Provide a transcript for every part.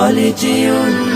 Holly June.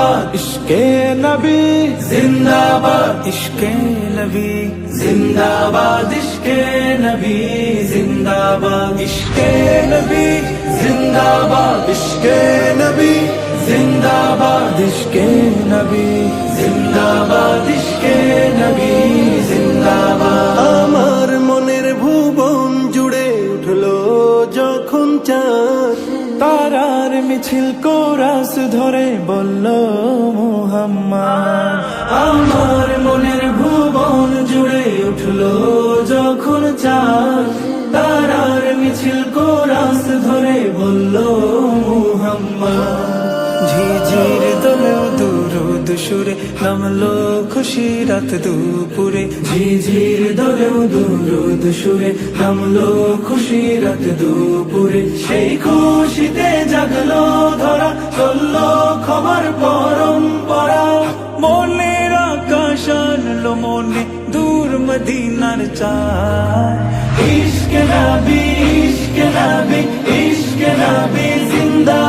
जिंदाबाद ইশকে নবী जिंदाबाद इश्के नबी जिंदाबाद इश्के नबी जिंदाबाद इश्के नबी जिंदाबाद ইশকে নবী जिंदाबाद इश्के नबी जिंदाबाद इश्के नबी जिंदाबाद আমার মনের ভুবন জুড়ে উঠলো যখন চাঁদ তারার মিছিল কোরাস ধরে বলল মোহাম্মদ আমার সুরে নামলো খুশি রাত দুপুরে। ঝিঝির দলেও দুরুদ সুরে নামলো খুশি রাত দুপুরে। সেই খুশিতে জাগলো ধরা, চলল খবর পরম্পরা। মনের আকাশ আনলো মনে দূর মদিনার চায় ইশক নবী ইশক নবী ইশক নবী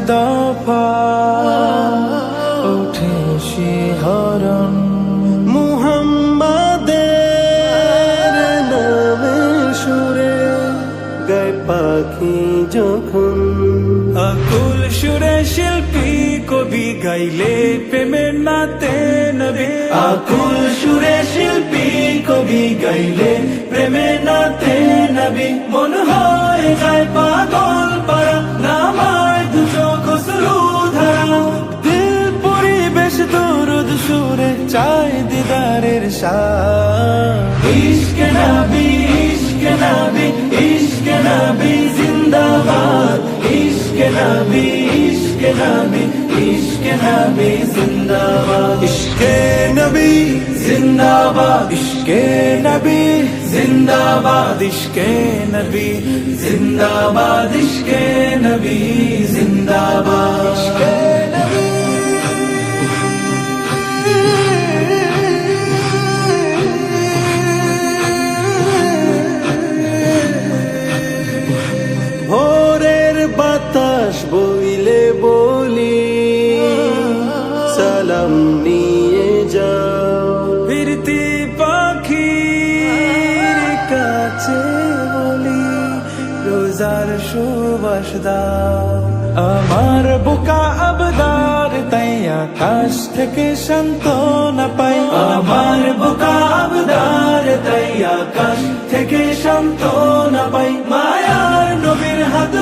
দফা উঠে শিহরণ মুহাম্মাদের নামে সুরে গায় পাখি যখন। আকুল সুরে শিল্পী, কবি গাইলে প্রেমের নাতে নবী। আকুল সুরে শিল্পী, কবি গাইলে প্রেমে নাতে নবী। মন হয় যায় পাগল পারা চাই দিদারের ইশক নবী ইশক নবী ইশক নবী জিন্দাবাদ। ইশক নবী ইশক নবী ইশক নবী জিন্দাবাদ। ইশকে নবী জিন্দাবাদ। ইশকে নবী জিন্দাবাদ। ইশকে নবী। জিন্দাবাদ ইশকে নবী জিন্দাবাদ। রোজার সুবাস দাও। আমার বোকা আবদার তাই আকাশ থেকে শান্তনা পাই। আমার বোকা আবদার তাই আকাশ থেকে শান্ত না পাই। মায়ার নবীর হতে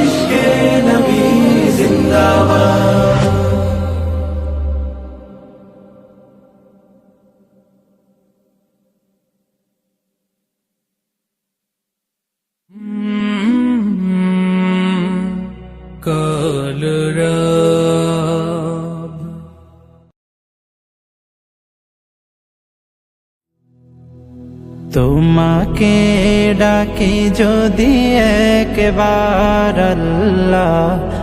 তোমাকে ডাকি যদি একবার আল্লাহ